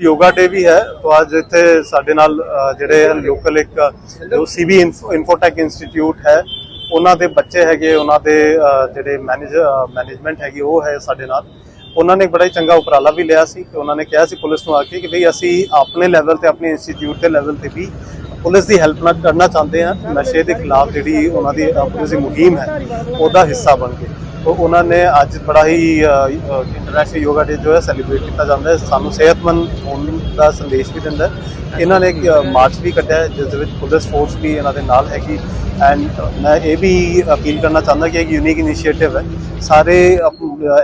ਯੋਗਾ ਡੇ ਵੀ ਹੈ। ਤੋਂ ਅੱਜ ਇੱਥੇ ਸਾਡੇ ਨਾਲ ਜਿਹੜੇ ਲੋਕਲ ਇੱਕ ਜੋ ਸੀਬੀ ਇਨਫੋਟੈਕ ਇੰਸਟੀਚਿਊਟ ਹੈ ਉਹਨਾਂ ਦੇ ਬੱਚੇ ਹੈਗੇ ਉਹਨਾਂ ਦੇ ਜਿਹੜੇ ਮੈਨੇਜਰ ਮੈਨੇਜਮੈਂਟ ਹੈਗੀ ਉਹ ਹੈ ਸਾਡੇ ਨਾਲ। ਉਹਨਾਂ ਨੇ ਬੜਾ ਹੀ ਚੰਗਾ ਉਪਰਾਲਾ ਵੀ ਲਿਆ ਸੀ ਕਿ ਉਹਨਾਂ ਨੇ ਕਿਹਾ ਸੀ ਪੁਲਿਸ ਨੂੰ ਆ ਕੇ ਕਿ ਭਈ ਅਸੀਂ ਆਪਣੇ ਲੈਵਲ ਤੇ ਆਪਣੇ ਇੰਸਟੀਚਿਊਟ ਦੇ ਲੈਵਲ ਤੇ ਵੀ ਪੁਲਿਸ ਦੀ ਹੈਲਪ ਨਾਲ ਕਰਨਾ ਚਾਹੁੰਦੇ ਹਾਂ। ਨਸ਼ੇ ਦੇ ਖਿਲਾਫ ਜਿਹੜੀ ਉਹਨਾਂ ਦੀ ਅ, ਪੁਲਿਸ ਦੀ ਮੁਹਿੰਮ ਹੈ ਉਹਦਾ ਹਿੱਸਾ ਬਣ ਕੇ। ਤੋ ਉਹਨਾਂ ਨੇ ਅੱਜ ਬੜਾ ਹੀ ਇੰਟਰਨੈਸ਼ਨਲ ਯੋਗਾ ਡੇ ਜੋ ਹੈ ਸੈਲੀਬ੍ਰੇਟ ਕੀਤਾ ਜਾਂਦਾ ਹੈ। ਸਾਨੂੰ ਸਿਹਤਮੰਦ ਹੋਣ ਦਾ ਸੰਦੇਸ਼ ਵੀ ਦਿੰਦਾ ਇਹਨਾਂ ਨੇ ਇੱਕ ਮਾਰਚ ਵੀ ਕੱਢਿਆ ਜਿਸ ਦੇ ਵਿੱਚ ਪੁਲਿਸ ਫੋਰਸ ਵੀ ਇਹਨਾਂ ਦੇ ਨਾਲ ਹੈਗੀ। ਐਂਡ ਮੈਂ ਇਹ ਵੀ ਅਪੀਲ ਕਰਨਾ ਚਾਹੁੰਦਾ ਕਿ ਇੱਕ ਯੂਨੀਕ ਇਨੀਸ਼ੀਏਟਿਵ ਹੈ। ਸਾਰੇ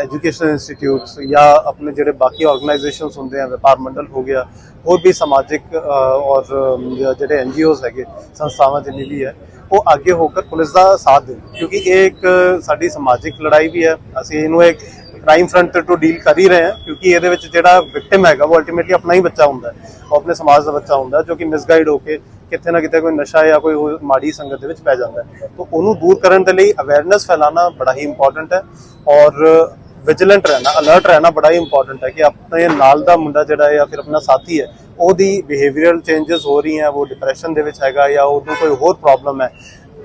ਐਜੂਕੇਸ਼ਨ ਇੰਸਟੀਟਿਊਟਸ ਜਾਂ ਆਪਣੇ ਜਿਹੜੇ ਬਾਕੀ ਆਰਗੇਨਾਈਜੇਸ਼ਨਸ ਹੁੰਦੇ ਆ ਵਪਾਰ ਮੰਡਲ ਹੋ ਗਿਆ ਹੋਰ ਵੀ ਸਮਾਜਿਕ ਅ, ਔਰ ਅਮ, ਜਿਹੜੇ ਐਨਜੀਓਜ਼ ਹੈਗੇ ਸੰਸਥਾਵਾਂ ਜਿੰਨੀ ਵੀ ਹੈ ਉਹ ਅੱਗੇ ਹੋ ਕੇ ਪੁਲਿਸ ਦਾ ਸਾਥ ਦੇਣ, ਕਿਉਂਕਿ ਇਹ ਇੱਕ ਸਾਡੀ ਸਮਾਜਿਕ ਲੜਾਈ ਵੀ ਹੈ। ਅਸੀਂ ਇਹਨੂੰ ਇੱਕ ਕ੍ਰਾਈਮ ਫਰੰਟ ਤੋਂ ਡੀਲ ਕਰ ਹੀ ਰਹੇ ਹਾਂ, ਕਿਉਂਕਿ ਇਹਦੇ ਵਿੱਚ ਜਿਹੜਾ ਵਿਕਟਿਮ ਹੈਗਾ, ਉਹ ਅਲਟੀਮੇਟਲੀ ਆਪਣਾ ਹੀ ਬੱਚਾ ਹੁੰਦਾ ਹੈ। ਉਹ ਆਪਣੇ ਸਮਾਜ ਦਾ ਬੱਚਾ ਹੁੰਦਾ ਜੋ ਕਿ ਮਿਸਗਾਈਡ ਹੋ ਕੇ ਕਿਤੇ ਨਾ ਕਿਤੇ ਕੋਈ ਨਸ਼ਾ ਜਾਂ ਕੋਈ ਹੋਰ ਮਾੜੀ ਸੰਗਤ ਦੇ ਵਿੱਚ ਪੈ ਜਾਂਦਾ ਹੈ। ਤਾਂ ਉਹਨੂੰ ਦੂਰ ਕਰਨ ਦੇ ਲਈ ਅਵੇਅਰਨੈਸ ਫੈਲਾਉਣਾ ਬੜਾ ਹੀ ਇੰਪੋਰਟੈਂਟ ਹੈ ਔਰ ਵਿਜੀਲੈਂਟ ਰਹਿਣਾ ਅਲਰਟ ਰਹਿਣਾ ਬੜਾ ਹੀ ਇੰਪੋਰਟੈਂਟ ਹੈ ਕਿ ਆਪਣੇ ਨਾਲ ਦਾ ਮੁੰਡਾ ਜਿਹੜਾ ਹੈ ਜਾਂ ਫਿਰ ਆਪਣਾ ਸਾਥੀ ਹੈ ਉਹਦੀ ਬਿਹੇਵੀਅਰਲ ਚੇਂजेस ਹੋ ਰਹੀ ਹੈ ਉਹ ਡਿਪਰੈਸ਼ਨ ਦੇ ਵਿੱਚ ਹੈਗਾ ਜਾਂ ਉਹਨੂੰ ਕੋਈ ਹੋਰ ਪ੍ਰੋਬਲਮ ਹੈ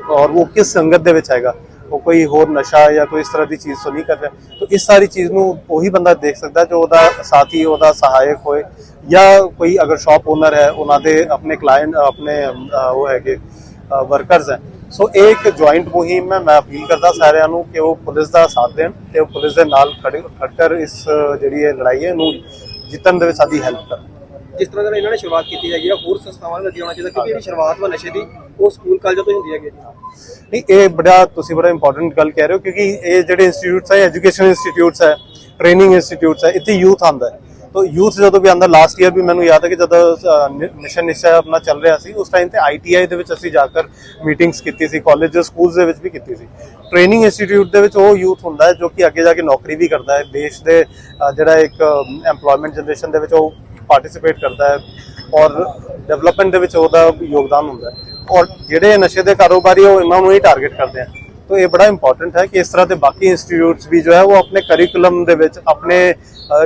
ਔਰ ਉਹ ਕਿਸ ਸੰਗਤ ਦੇ ਵਿੱਚ ਹੈਗਾ, ਉਹ ਕੋਈ ਹੋਰ ਨਸ਼ਾ ਜਾਂ ਕੋਈ ਇਸ ਤਰ੍ਹਾਂ ਦੀ ਚੀਜ਼ ਤੋਂ ਨਹੀਂ ਕਰ ਰਿਹਾ, ਤਾਂ ਇਸ ਸਾਰੀ ਚੀਜ਼ ਨੂੰ ਉਹੀ ਬੰਦਾ ਦੇਖ ਸਕਦਾ ਜੋ ਉਹਦਾ ਸਾਥੀ, ਉਹਦਾ ਸਹਾਇਕ ਹੋਏ ਜਾਂ ਕੋਈ ਅਗਰ ਸ਼ਾਪ ਓਨਰ ਹੈ, ਉਹਨਾਂ ਦੇ ਆਪਣੇ ਕਲਾਇੰਟ ਆਪਣੇ ਉਹ ਹੈਗੇ ਵਰਕਰਸ ਹੈ। ਸੋ ਇਹ ਇੱਕ ਜੁਆਇੰਟ ਮੁਹਿੰਮ ਹੈ, ਮੈਂ ਅਪੀਲ ਕਰਦਾ ਸਾਰਿਆਂ ਨੂੰ ਕਿ ਉਹ ਪੁਲਿਸ ਦਾ ਸਾਥ ਦੇਣ ਤੇ ਉਹ ਪੁਲਿਸ ਦੇ ਨਾਲ ਖੜੇ ਖੜਕਰ ਇਸ, ਜਿਹੜੀ ਇਹ ਲੜਾਈ ਹੈ, ਇਹਨੂੰ ਜਿੱਤਣ ਦੇ ਵਿੱਚ ਸਾਡੀ ਹੈਲਪ ਕਰਨ। ਜਿਸ ਤਰ੍ਹਾਂ ਨਾਲ ਇਹਨਾਂ ਨੇ ਸ਼ੁਰੂਆਤ ਕੀਤੀ ਹੈਗੀ ਆ, ਹੋਰ ਸੰਸਥਾਵਾਂ ਨੂੰ ਅੱਗੇ ਆਉਣਾ ਚਾਹੀਦਾ ਕਿਉਂਕਿ ਜਿਹੜੀ ਸ਼ੁਰੂਆਤ ਵਾ ਨਸ਼ੇ ਦੀ, ਉਹ ਸਕੂਲ ਕਾਲਜਾਂ ਤੋਂ ਹੁੰਦੀ ਹੈਗੀ ਨਹੀਂ, ਇਹ ਬੜਾ, ਤੁਸੀਂ ਬੜਾ ਇੰਪੋਰਟੈਂਟ ਗੱਲ ਕਹਿ ਰਹੇ ਹੋ, ਕਿਉਂਕਿ ਇਹ ਜਿਹੜੇ ਇੰਸਟੀਚਿਊਟਸ ਹੈ ਐਜੂਕੇਸ਼ਨ ਇੰਸਟੀਚਿਊਟਸ ਹੈ ਟ੍ਰੇਨਿੰਗ ਇੰਸਟੀਚਿਊਟਸ ਹੈ ਇੱਥੇ ਯੂਥ ਆਂਦਾ ਹੈ। ਤਾਂ ਯੂਥ ਜਦੋਂ ਵੀ ਆਂਦਾ ਲਾਸਟ ਈਅਰ ਵੀ ਮੈਨੂੰ ਯਾਦ ਹੈ ਕਿ ਜਦੋਂ ਮਿਸ਼ਨ ਨਿਸ਼ਚੈ ਆਪਣਾ ਚੱਲ ਰਿਹਾ ਸੀ, ਉਸ ਟਾਈਮ ਤੇ ਆਈਟੀਆਈ ਦੇ ਵਿੱਚ ਅਸੀਂ ਜਾ ਕੇ ਮੀਟਿੰਗਸ ਕੀਤੀ ਸੀ ਕਾਲਜ ਸਕੂਲਸ ਦੇ ਵਿੱਚ ਵੀ ਕੀਤੀ ਸੀ। ਟ੍ਰੇਨਿੰਗ ਇੰਸਟੀਚਿਊਟ ਦੇ ਵਿੱਚ ਉਹ ਯੂਥ ਹੁੰਦਾ ਹੈ, ਜੋ ਕਿ ਅੱਗੇ ਜਾ ਕੇ ਨੌਕਰੀ ਵੀ ਕਰਦਾ ਹੈ, ਦੇਸ਼ ਦੇ ਜਿਹੜਾ ਇੱਕ EMPLOYMENT ਜਨਰੇਸ਼ਨ ਦੇ ਵਿੱਚ ਉਹ ਪਾਰਟਿਸਿਪੇਟ ਕਰਦਾ ਹੈ ਔਰ ਡਿਵੈਲਪਮੈਂਟ ਦੇ ਵਿੱਚ ਉਹਦਾ ਯੋਗਦਾਨ ਹੁੰਦਾ ਹੈ। ਔਰ ਜਿਹੜੇ ਨਸ਼ੇ ਦੇ ਕਾਰੋਬਾਰੀ ਉਹ ਇਹਨਾਂ ਨੂੰ ਹੀ ਟਾਰਗੇਟ ਕਰਦੇ ਆ। ਤੋ ਇਹ ਬੜਾ ਇੰਪੋਰਟੈਂਟ ਹੈ ਕਿ ਇਸ ਤਰ੍ਹਾਂ ਦੇ ਬਾਕੀ ਇੰਸਟੀਚਿਊਟਸ ਵੀ ਜੋ ਹੈ, ਉਹ ਆਪਣੇ ਕਰਿਕੂਲਮ ਦੇ ਵਿੱਚ, ਆਪਣੇ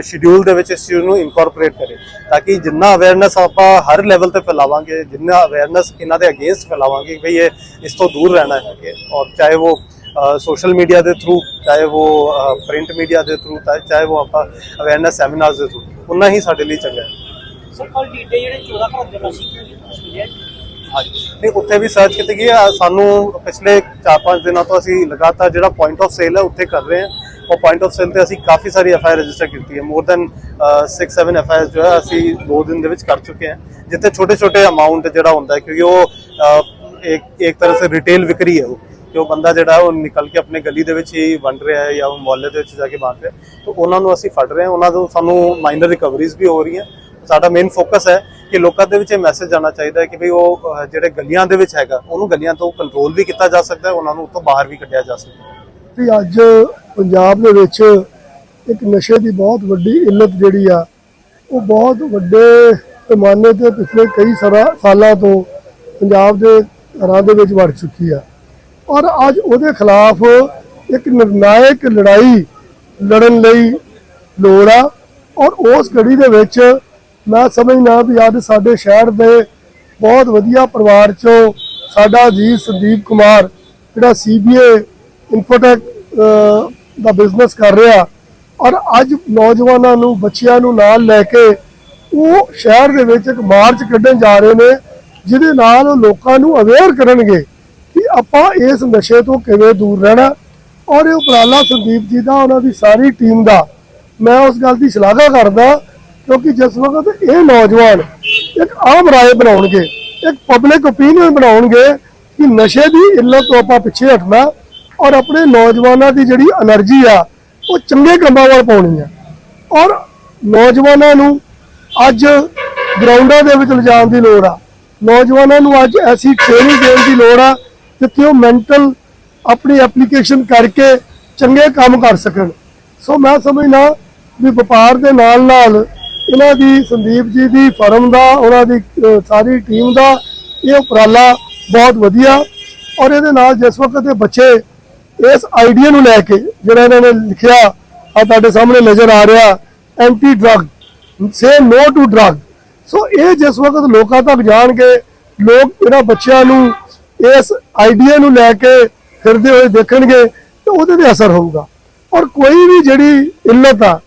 ਸ਼ਡਿਊਲ ਦੇ ਵਿੱਚ ਇਸ ਚੀਜ਼ ਨੂੰ ਇਨਕੋਰਪੋਰੇਟ ਕਰੇ। ਤਾਂ ਕਿ ਜਿੰਨਾ ਅਵੇਅਰਨੈਸ ਆਪਾਂ ਹਰ ਲੈਵਲ ਤੇ ਫੈਲਾਵਾਂਗੇ, ਜਿੰਨਾ ਅਵੇਅਰਨੈਸ ਇਹਨਾਂ ਦੇ ਅਗੇਂਸਟ ਫੈਲਾਵਾਂਗੇ ਕਿ ਇਹ ਇਸ ਤੋਂ ਦੂਰ ਰਹਿਣਾ ਹੈ ਔਰ ਚਾਹੇ ਉਹ ਸੋਸ਼ਲ ਮੀਡੀਆ ਦੇ ਥਰੂ ਚਾਹੇ ਉਹ ਪ੍ਰਿੰਟ ਮੀਡੀਆ ਦੇ ਥਰੂ ਚਾਹੇ ਉਹ ਆਪਾਂ ਅਵੇਅਰਨੈਸ ਸੈਮੀਨਾਰਸ ਦੇ ਥਰੂ ਉਨਾ ਹੀ ਸਾਡੇ ਲਈ ਚੰਗਾ ਹੈ। ਸਰ ਕੱਲ ਡੀਡੇ ਜਿਹੜੇ 14 ਘਰ ਦੇ ਨਸ਼ੀ ਮਿਲਿਆ ਹਾਂਜੀ ਨਹੀਂ ਉੱਥੇ ਵੀ ਸਰਚ ਕੀਤੀ ਗਈ ਹੈ ਸਾਨੂੰ ਪਿਛਲੇ 4-5 ਦਿਨਾਂ ਤੋਂ ਅਸੀਂ ਲਗਾਤਾਰ ਜਿਹੜਾ ਪੁਆਇੰਟ ਆਫ ਸੇਲ ਹੈ ਉੱਥੇ ਕਰ ਰਹੇ ਹਾਂ। ਉਹ ਪੁਆਇੰਟ ਆਫ ਸੇਲ ਤੇ ਅਸੀਂ ਕਾਫੀ ਸਾਰੀ ਐਫ ਆਈ ਰਜਿਸਟਰ ਕੀਤੀ ਹੈ। ਮੋਰ ਦੈਨ 6-7 ਐਫ ਆਈ ਜੋ ਹੈ ਅਸੀਂ 2 ਦਿਨ ਦੇ ਵਿੱਚ ਕਰ ਚੁੱਕੇ ਹਾਂ। ਜਿੱਥੇ ਛੋਟੇ-ਛੋਟੇ ਅਮਾਉਂਟ ਜਿਹੜਾ ਹੁੰਦਾ ਹੈ ਕਿਉਂਕਿ ਉਹ ਇੱਕ ਇੱਕ ਤਰ੍ਹਾਂ ਸੇ ਰਿਟੇਲ ਵਿਕਰੀ ਹੈ ਉਹ। ਕਿ ਉਹ ਬੰਦਾ ਜਿਹੜਾ ਉਹ ਨਿਕਲ ਕੇ ਆਪਣੇ ਗਲੀ ਦੇ ਵਿੱਚ ਹੀ ਵੰਡ ਰਿਹਾ ਹੈ ਜਾਂ ਉਹ ਮੁਹੱਲੇ ਦੇ ਵਿੱਚ ਜਾ ਕੇ ਵੰਡ ਰਿਹਾ ਹੈ। ਤਾਂ ਉਹਨਾਂ ਨੂੰ ਅਸੀਂ ਫੜ ਰਹੇ ਹਾਂ। ਉਹਨਾਂ ਤੋਂ ਸਾਨੂੰ ਮਾਈਨਰ ਰਿਕਵਰੀਜ਼ ਵੀ ਹੋ ਰਹੀਆਂ। ਸਾਡਾ ਮੇਨ ਫੋਕਸ ਹੈ ਕਿ ਲੋਕਾਂ ਦੇ ਵਿੱਚ ਇਹ ਮੈਸੇਜ ਜਾਣਾ ਚਾਹੀਦਾ ਹੈ ਕਿ ਭਈ ਉਹ ਜਿਹੜੇ ਗਲੀਆਂ ਦੇ ਵਿੱਚ ਹੈਗਾ, ਉਹਨੂੰ ਗਲੀਆਂ ਤੋਂ ਕੰਟਰੋਲ ਵੀ ਕੀਤਾ ਜਾ ਸਕਦਾ ਹੈ। ਉਹਨਾਂ ਨੂੰ ਉੱਥੋਂ ਬਾਹਰ ਵੀ ਕੱਢਿਆ ਜਾ ਸਕਦਾ ਹੈ। ਵੀ ਅੱਜ ਪੰਜਾਬ ਦੇ ਵਿੱਚ ਇੱਕ ਨਸ਼ੇ ਦੀ ਬਹੁਤ ਵੱਡੀ ਇੱਲਤ ਜਿਹੜੀ ਆ, ਉਹ ਬਹੁਤ ਵੱਡੇ ਪੈਮਾਨੇ ਤੇ ਪਿਛਲੇ ਕਈ ਸਾਲਾਂ ਤੋਂ ਪੰਜਾਬ ਦੇ ਘਰਾਂ ਦੇ ਵਿੱਚ ਵੜ ਚੁੱਕੀ ਆ। ਔਰ ਅੱਜ ਉਹਦੇ ਖਿਲਾਫ ਇੱਕ ਨਿਰਣਾਇਕ ਲੜਾਈ ਲੜਨ ਲਈ ਲੋੜ ਆ। ਔਰ ਉਸ ਘੜੀ ਦੇ ਵਿੱਚ ਮੈਂ ਸਮਝਦਾ ਵੀ ਅੱਜ ਸਾਡੇ ਸ਼ਹਿਰ ਦੇ ਬਹੁਤ ਵਧੀਆ ਪਰਿਵਾਰ ਚੋਂ ਸਾਡਾ ਜੀ ਸੰਦੀਪ ਕੁਮਾਰ, ਜਿਹੜਾ ਸੀਬੀਏ ਇਨਫੋਟੈਕ ਦਾ ਬਿਜ਼ਨਸ ਕਰ ਰਿਹਾ। ਔਰ ਅੱਜ ਨੌਜਵਾਨਾਂ ਨੂੰ, ਬੱਚਿਆਂ ਨੂੰ ਨਾਲ ਲੈ ਕੇ ਉਹ ਸ਼ਹਿਰ ਦੇ ਵਿੱਚ ਇੱਕ ਮਾਰਚ ਕੱਢਣ ਜਾ ਰਹੇ ਨੇ, ਜਿਹਦੇ ਨਾਲ ਲੋਕਾਂ ਨੂੰ ਅਵੇਅਰ ਕਰਨਗੇ। ਆਪਾਂ ਇਸ ਨਸ਼ੇ ਤੋਂ ਕਿਵੇਂ ਦੂਰ ਰਹਿਣਾ? ਔਰ ਇਹ ਉਪਰਾਲਾ ਸੰਦੀਪ ਜੀ ਦਾ, ਉਹਨਾਂ ਦੀ ਸਾਰੀ ਟੀਮ ਦਾ। ਮੈਂ ਉਸ ਗੱਲ ਦੀ ਸ਼ਲਾਘਾ ਕਰਦਾ, ਕਿਉਂਕਿ ਜਿਸ ਵਕਤ ਇਹ ਨੌਜਵਾਨ ਇੱਕ ਆਮ ਰਾਏ ਬਣਾਉਣਗੇ, ਇੱਕ ਪਬਲਿਕ ਓਪੀਨੀਅਨ ਬਣਾਉਣਗੇ ਕਿ ਨਸ਼ੇ ਦੀ ਇੱਲਤ ਤੋਂ ਆਪਾਂ ਪਿੱਛੇ ਹਟਣਾ ਔਰ ਆਪਣੇ ਨੌਜਵਾਨਾਂ ਦੀ ਜਿਹੜੀ એનર્ਜੀ ਆ, ਉਹ ਚੰਗੇ ਕੰਮਾਂ ਵੱਲ ਪਾਉਣੀ ਆ। ਔਰ ਨੌਜਵਾਨਾਂ ਨੂੰ ਅੱਜ ਗਰਾਊਂਡਾਂ ਦੇ ਵਿੱਚ ਲਿਜਾਣ ਦੀ ਲੋੜ ਆ। ਨੌਜਵਾਨਾਂ ਨੂੰ ਅੱਜ ਐਸੀ ਟ੍ਰੇਨਿੰਗ ਦੇਣ ਦੀ ਲੋੜ ਆ ਜਿੱਥੇ ਉਹ ਮੈਂਟਲ ਆਪਣੀ ਐਪਲੀਕੇਸ਼ਨ ਕਰਕੇ ਚੰਗੇ ਕੰਮ ਕਰ ਸਕਣ। ਸੋ ਮੈਂ ਸਮਝਦਾ ਵੀ ਵਪਾਰ ਦੇ ਨਾਲ ਨਾਲ ਇਹਨਾਂ ਦੀ ਸੰਦੀਪ ਜੀ ਦੀ ਫਰਮ ਦਾ, ਉਹਨਾਂ ਦੀ ਸਾਰੀ ਟੀਮ ਦਾ ਇਹ ਉਪਰਾਲਾ ਬਹੁਤ ਵਧੀਆ ਔਰ ਇਹਦੇ ਨਾਲ ਜਿਸ ਵਕਤ ਇਹ ਬੱਚੇ ਇਸ ਆਈਡੀਆ ਨੂੰ ਲੈ ਕੇ ਜਿਹੜਾ ਇਹਨਾਂ ਨੇ ਲਿਖਿਆ ਆ ਤੁਹਾਡੇ ਸਾਹਮਣੇ ਨਜ਼ਰ ਆ ਰਿਹਾ anti drug say no to drug so ਇਹ ਜਿਸ ਵਕਤ ਲੋਕਾਂ ਤੱਕ ਜਾਣਗੇ, ਲੋਕ ਇਹਨਾਂ ਬੱਚਿਆਂ ਨੂੰ ਇਸ ਆਈਡੀਆ ਨੂੰ ਲੈ ਕੇ ਫਿਰਦੇ ਹੋਏ ਦੇਖਣਗੇ ਤਾਂ ਉਹਦੇ ਤੇ ਅਸਰ ਹੋਊਗਾ। ਔਰ ਕੋਈ ਵੀ ਜਿਹੜੀ ਇੱਲਤ ਆ,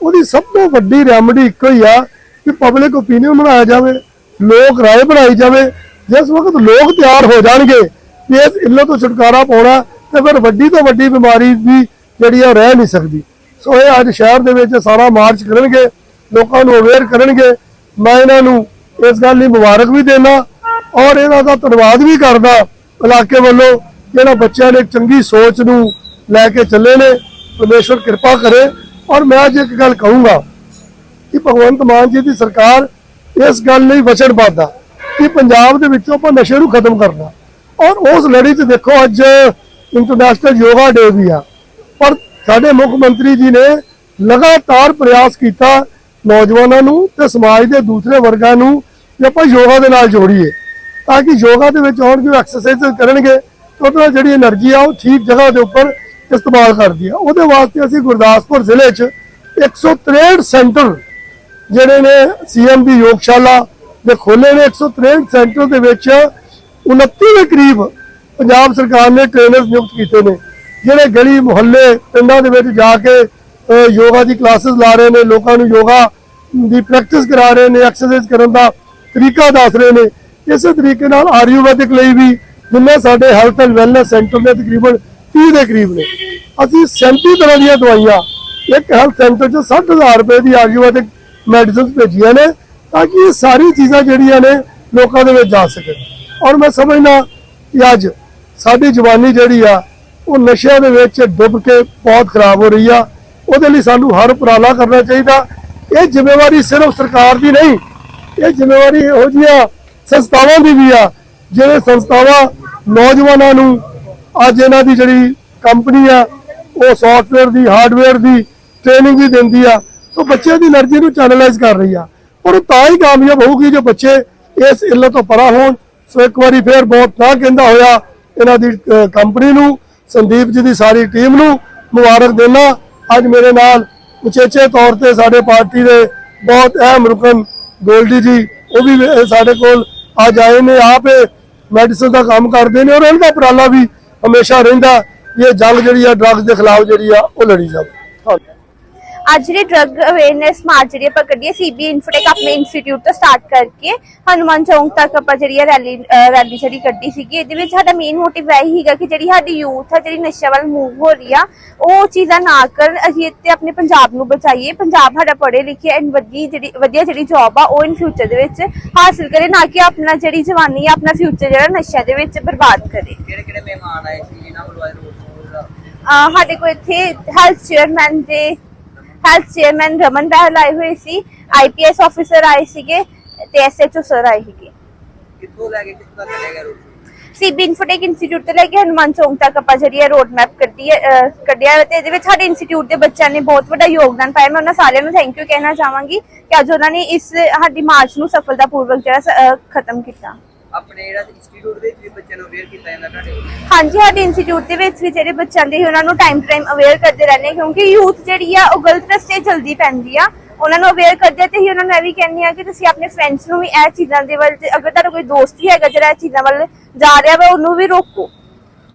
ਉਹਦੀ ਸਭ ਤੋਂ ਵੱਡੀ ਰੈਮਡੀ ਇੱਕੋ ਹੀ ਆ ਕਿ ਪਬਲਿਕ ਓਪੀਨੀਅਨ ਬਣਾਇਆ ਜਾਵੇ, ਲੋਕ ਰਾਏ ਬਣਾਈ ਜਾਵੇ। ਜਿਸ ਵਕਤ ਲੋਕ ਤਿਆਰ ਹੋ ਜਾਣਗੇ ਕਿ ਇਸ ਇੱਲਤ ਤੋਂ ਛੁਟਕਾਰਾ ਪਾਉਣਾ, ਤੇ ਫਿਰ ਵੱਡੀ ਤੋਂ ਵੱਡੀ ਬਿਮਾਰੀ ਵੀ ਜਿਹੜੀ ਆ ਰਹਿ ਨਹੀਂ ਸਕਦੀ। ਸੋ ਇਹ ਅੱਜ ਸ਼ਹਿਰ ਦੇ ਵਿੱਚ ਸਾਰਾ ਮਾਰਚ ਕਰਨਗੇ, ਲੋਕਾਂ ਨੂੰ ਅਵੇਅਰ ਕਰਨਗੇ। ਮੈਂ ਇਹਨਾਂ ਨੂੰ ਇਸ ਗੱਲ ਲਈ ਮੁਬਾਰਕ ਵੀ ਦੇਣਾ ਔਰ ਇਹਨਾਂ ਦਾ ਧੰਨਵਾਦ ਵੀ ਕਰਦਾ ਇਲਾਕੇ ਵੱਲੋਂ ਜਿਹੜਾ ਬੱਚਿਆਂ ਨੇ ਚੰਗੀ ਸੋਚ ਨੂੰ ਲੈ ਕੇ ਚੱਲੇ ਨੇ, ਪਰਮੇਸ਼ਵਰ ਕਿਰਪਾ ਕਰੇ। ਔਰ ਮੈਂ ਅੱਜ ਇੱਕ ਗੱਲ ਕਹੂੰਗਾ ਕਿ ਭਗਵੰਤ ਮਾਨ ਜੀ ਦੀ ਸਰਕਾਰ ਇਸ ਗੱਲ ਲਈ ਵਚਨਬੱਧ ਆ ਕਿ ਪੰਜਾਬ ਦੇ ਵਿੱਚੋਂ ਆਪਾਂ ਨਸ਼ੇ ਨੂੰ ਖਤਮ ਕਰਨਾ। ਔਰ ਉਸ ਲੜੀ 'ਚ ਦੇਖੋ ਅੱਜ ਇੰਟਰਨੈਸ਼ਨਲ ਯੋਗਾ ਡੇ ਵੀ ਆ। ਪਰ ਸਾਡੇ ਮੁੱਖ ਮੰਤਰੀ ਜੀ ਨੇ ਲਗਾਤਾਰ ਪ੍ਰਯਾਸ ਕੀਤਾ ਨੌਜਵਾਨਾਂ ਨੂੰ ਤੇ ਸਮਾਜ ਦੇ ਦੂਸਰੇ ਵਰਗਾਂ ਨੂੰ ਕਿ ਆਪਾਂ ਯੋਗਾ ਦੇ ਨਾਲ ਜੋੜੀਏ। ਤਾਂ ਕਿ ਯੋਗਾ ਦੇ ਵਿੱਚ ਆਉਣਗੇ ਉਹ ਐਕਸਰਸਾਈਜ਼ ਕਰਨਗੇ ਉਹਦੇ ਨਾਲ ਜਿਹੜੀ એનર્ਜੀ ਆ, ਉਹ ਠੀਕ ਜਗ੍ਹਾ ਦੇ ਉੱਪਰ ਇਸਤੇਮਾਲ ਕਰਦੀ ਆ। ਉਹਦੇ ਵਾਸਤੇ ਅਸੀਂ ਗੁਰਦਾਸਪੁਰ ਜ਼ਿਲ੍ਹੇ 'ਚ 163 ਸੈਂਟਰ ਜਿਹੜੇ ਨੇ ਸੀਐਮ ਦੀ ਯੋਗਸ਼ਾਲਾ ਦੇ ਖੋਲੇ ਨੇ। 163 ਸੈਂਟਰ ਦੇ ਵਿੱਚ 29 ਦੇ ਕਰੀਬ ਪੰਜਾਬ ਸਰਕਾਰ ਨੇ ਟ੍ਰੇਨਰਸ ਨਿਯੁਕਤ ਕੀਤੇ ਨੇ, ਜਿਹੜੇ ਗਲੀ ਮੁਹੱਲੇ ਪਿੰਡਾਂ ਦੇ ਵਿੱਚ ਜਾ ਕੇ ਯੋਗਾ ਦੀ ਕਲਾਸਿਸ ਲਾ ਰਹੇ ਨੇ। ਲੋਕਾਂ ਨੂੰ ਯੋਗਾ ਦੀ ਪ੍ਰੈਕਟਿਸ ਕਰਾ ਰਹੇ ਨੇ ਐਕਸਰਸਾਈਜ਼ ਕਰਨ ਦਾ ਤਰੀਕਾ ਦੱਸ ਰਹੇ ਨੇ। ਇਸੇ ਤਰੀਕੇ ਨਾਲ ਆਯੁਰਵੈਦਿਕ ਲਈ ਵੀ ਜਿੰਨੇ ਸਾਡੇ ਹੈਲਥ ਐਂਡ ਵੈਲਨੈਸ ਸੈਂਟਰ ਨੇ ਤਕਰੀਬਨ 30 ਦੇ ਕਰੀਬ ਨੇ। ਅਸੀਂ 37 ਤਰ੍ਹਾਂ ਦੀਆਂ ਦਵਾਈਆਂ ਇੱਕ ਹੈਲਥ ਸੈਂਟਰ 'ਚ 60000 ਰੁਪਏ ਦੀ ਆਯੁਰਵੈਦਿਕ ਮੈਡੀਸਿਨਸ ਭੇਜੀਆਂ ਨੇ ਤਾਂ ਕਿ ਇਹ ਸਾਰੀ ਚੀਜ਼ਾਂ ਜਿਹੜੀਆਂ ਨੇ ਲੋਕਾਂ ਦੇ ਵਿੱਚ ਜਾ ਸਕਣ। ਔਰ ਮੈਂ ਸਮਝਦਾ ਕਿ ਅੱਜ ਸਾਡੀ ਜਵਾਨੀ ਜਿਹੜੀ ਆ, ਉਹ ਨਸ਼ਿਆਂ ਦੇ ਵਿੱਚ ਡੁੱਬ ਕੇ ਬਹੁਤ ਖਰਾਬ ਹੋ ਰਹੀ ਆ। ਉਹਦੇ ਲਈ ਸਾਨੂੰ ਹਰ ਉਪਰਾਲਾ ਕਰਨਾ ਚਾਹੀਦਾ। ਇਹ ਜ਼ਿੰਮੇਵਾਰੀ ਸਿਰਫ ਸਰਕਾਰ ਦੀ ਨਹੀਂ, ਇਹ ਜ਼ਿੰਮੇਵਾਰੀ ਇਹੋ ਜਿਹੀਆਂ ਸੰਸਥਾਵਾਂ ਦੀ ਵੀ ਆ, ਜਿਹੜੇ ਸੰਸਥਾਵਾਂ ਨੌਜਵਾਨਾਂ ਨੂੰ ਅੱਜ ਇਹਨਾਂ ਦੀ ਜਿਹੜੀ ਕੰਪਨੀ ਆ, ਉਹ ਸੌਫਟਵੇਅਰ ਦੀ ਹਾਰਡਵੇਅਰ ਦੀ ਟ੍ਰੇਨਿੰਗ ਵੀ ਦਿੰਦੀ ਆ, ਸੋ ਬੱਚਿਆਂ ਦੀ એનર્ਜੀ ਨੂੰ ਚੈਨਲਾਈਜ਼ ਕਰ ਰਹੀ ਆ। ਔਰ ਤਾਂ ਹੀ ਕਾਮਯਾਬ ਹੋਊਗੀ ਜੇ ਬੱਚੇ ਇਸ ਇਲਾ ਤੋਂ ਪਰਾ ਹੋਣ। ਸੋ ਇੱਕ ਵਾਰੀ ਫੇਰ ਬਹੁਤ ਨਾ ਕਹਿੰਦਾ ਹੋਇਆ ਇਹਨਾਂ ਦੀ ਕੰਪਨੀ ਨੂੰ, ਸੰਦੀਪ ਜੀ ਦੀ ਸਾਰੀ ਟੀਮ ਨੂੰ ਮੁਬਾਰਕ ਦੇਣਾ ਅੱਜ ਮੇਰੇ ਨਾਲ ਉਚੇਚੇ ਤੌਰ ਤੇ ਸਾਡੇ ਪਾਰਟੀ ਦੇ ਬਹੁਤ ਅਹਿਮ ਰੁਕਨ ਗੋਲਡੀ ਜੀ ਉਹ ਵੀ ਵੇ- ਸਾਡੇ ਕੋਲ ਅੱਜ ਆਏ ਨੇ, ਆਪ ਮੈਡੀਸਨ ਦਾ ਕੰਮ ਕਰਦੇ ਨੇ ਔਰ ਇਹਨਾਂ ਦਾ ਉਪਰਾਲਾ ਵੀ ਹਮੇਸ਼ਾ ਰਹਿੰਦਾ। ਕਿ ਇਹ ਜੰਗ ਜਿਹੜੀ ਆ ਡਰੱਗਸ ਦੇ ਖਿਲਾਫ ਜਿਹੜੀ ਆ, ਉਹ ਲੜੀ ਜਾਵੇ। ਧੰਨਵਾਦ ਅੱਜ ਜਿਹੜੀ ਡਰਗ ਅਵੇਅਰਨੈਸ ਮਾਰਚ ਜਿਹੜੀ ਆਪਾਂ ਕੱਢੀ ਹੈ ਸੀਬੀ ਇਨਫੋਟੈਕ ਆਪਣੇ ਇੰਸਟੀਚਿਊਟ ਤੋਂ ਸਟਾਰਟ ਕਰਕੇ ਹਨੂਮਾਨ ਚੌਂਕ ਤੱਕ ਆਪਾਂ ਜਿਹੜੀ ਰੈਲੀ ਰੈਲੀ ਜਿਹੜੀ ਕੱਢੀ ਸੀਗੀ ਇਹਦੇ ਵਿੱਚ ਸਾਡਾ ਮੇਨ ਮੋਟਿਵ ਇਹ ਸੀਗਾ ਕਿ ਜਿਹੜੀ ਸਾਡੀ ਯੂਥ ਆ ਜਿਹੜੀ ਨਸ਼ੇ ਵੱਲ ਮੂਵ ਹੋ ਰਹੀ ਆ ਉਹ ਚੀਜ਼ਾਂ ਨਾ ਕਰਨ ਅਸੀਂ ਇੱਥੇ ਆਪਣੇ ਪੰਜਾਬ ਨੂੰ ਬਚਾਈਏ। ਪੰਜਾਬ ਸਾਡਾ ਪੜ੍ਹੇ ਲਿਖੇ ਐਂਡ ਵਧੀਆ ਜਿਹੜੀ ਵਧੀਆ ਜਿਹੜੀ ਜੌਬ ਆ ਉਹ ਇਨ ਫਿਊਚਰ ਦੇ ਵਿੱਚ ਹਾਸਲ ਕਰੇ ਨਾ ਕਿ ਆਪਣਾ ਜਿਹੜੀ ਜਵਾਨੀ ਆ ਆਪਣਾ ਫਿਊਚਰ ਜਿਹੜਾ ਨਸ਼ਿਆਂ ਦੇ ਵਿੱਚ ਬਰਬਾਦ ਕਰੇ। ਕਿਹੜੇ ਕਿਹੜੇ ਮਹਿਮਾਨ ਆਏ ਸੀ ਜਿਨ੍ਹਾਂ ਵੱਲੋਂ ਰੋਡ ਸਾਡੇ ਕੋਲ ਇੱਥੇ ਹੈਲਥ ਚੇਅਰਮੈਨ ਦੇ ਹੈਲਥ ਚੇਅਰਮੈਨ ਰਮਨ ਬਹਿਲ ਆਏ ਹੋਏ ਸੀ ਆਈਪੀਐਸ ਆਫੀਸਰ ਆਏ ਸੀਗੇ ਤੇ ਐਸਐਚਓ ਸਰ ਆਏ ਸੀਗੇ। ਕਿੱਥੋਂ ਲੈ ਕੇ ਕਿੱਥੋਂ ਤੱਕ ਚੱਲਿਆ ਰੋਡ ਸੀਬੀ ਇਨਫੋਟੈਕ ਇੰਸਟੀਚਿਊਟ ਤੋਂ ਲੈ ਕੇ ਹਨੂਮਾਨ ਚੌਂਕ ਤੱਕ ਆਪਾਂ ਜਿਹੜੀ ਹੈ ਰੋਡ ਮੈਪ ਕੱਢੀ ਹੈ ਕੱਢਿਆ ਤੇ ਇਹਦੇ ਵਿੱਚ ਸਾਡੇ ਇੰਸਟੀਚਿਊਟ ਦੇ ਬੱਚਿਆਂ ਨੇ ਬਹੁਤ ਵੱਡਾ ਯੋਗਦਾਨ ਪਾਇਆ। ਮੈਂ ਉਹਨਾਂ ਸਾਰਿਆਂ ਨੂੰ ਥੈਂਕ ਯੂ ਕਹਿਣਾ ਚਾਹਾਂਗੀ ਕਿ ਅੱਜ ਉਹਨਾਂ ਨੇ ਇਸ ਸਾਡੀ ਮਾਰਚ ਨੂੰ ਸਫਲਤਾਪੂਰਵਕ ਜਿਹੜਾ ਖਤਮ ਕੀਤਾ। ਆਪਣੇ ਜਿਹੜਾ ਇੰਸਟੀਚਿਊਟ ਦੇ ਵਿੱਚ ਬੱਚਿਆਂ ਨੂੰ ਅਵੇਅਰ ਕੀਤਾ ਜਾਂਦਾ ਤੁਹਾਡੇ ਹਾਂਜੀ, ਸਾਡੇ ਇੰਸਟੀਚਿਊਟ ਦੇ ਵਿੱਚ ਵੀ ਜਿਹੜੇ ਬੱਚਿਆਂ ਦੇ ਉਹਨਾਂ ਨੂੰ ਟਾਈਮ ਟਾਈਮ ਅਵੇਅਰ ਕਰਦੇ ਰਹਿੰਦੇ ਕਿਉਂਕਿ ਯੂਥ ਜਿਹੜੀ ਆ, ਉਹ ਗਲਤ ਰਸਤੇ ਜਲਦੀ ਪੈਂਦੀ ਆ। ਉਹਨਾਂ ਨੂੰ ਅਵੇਅਰ ਕਰਦੇ ਆ ਤੇ ਹੀ ਉਹਨਾਂ ਨੂੰ ਇਹ ਵੀ ਕਹਿੰਦੇ ਆ ਕਿ ਤੁਸੀਂ ਆਪਣੇ ਫਰੈਂਡਸ ਨੂੰ ਵੀ ਇਹ ਚੀਜ਼ਾਂ ਦੇ ਵੱਲ ਅਗਰ ਤੁਹਾਡਾ ਕੋਈ ਦੋਸਤ ਵੀ ਹੈਗਾ ਜਿਹੜਾ ਇਹ ਚੀਜ਼ਾਂ ਵੱਲ ਜਾ ਰਿਹਾ ਵਾ, ਉਹਨੂੰ ਵੀ ਰੋਕੋ।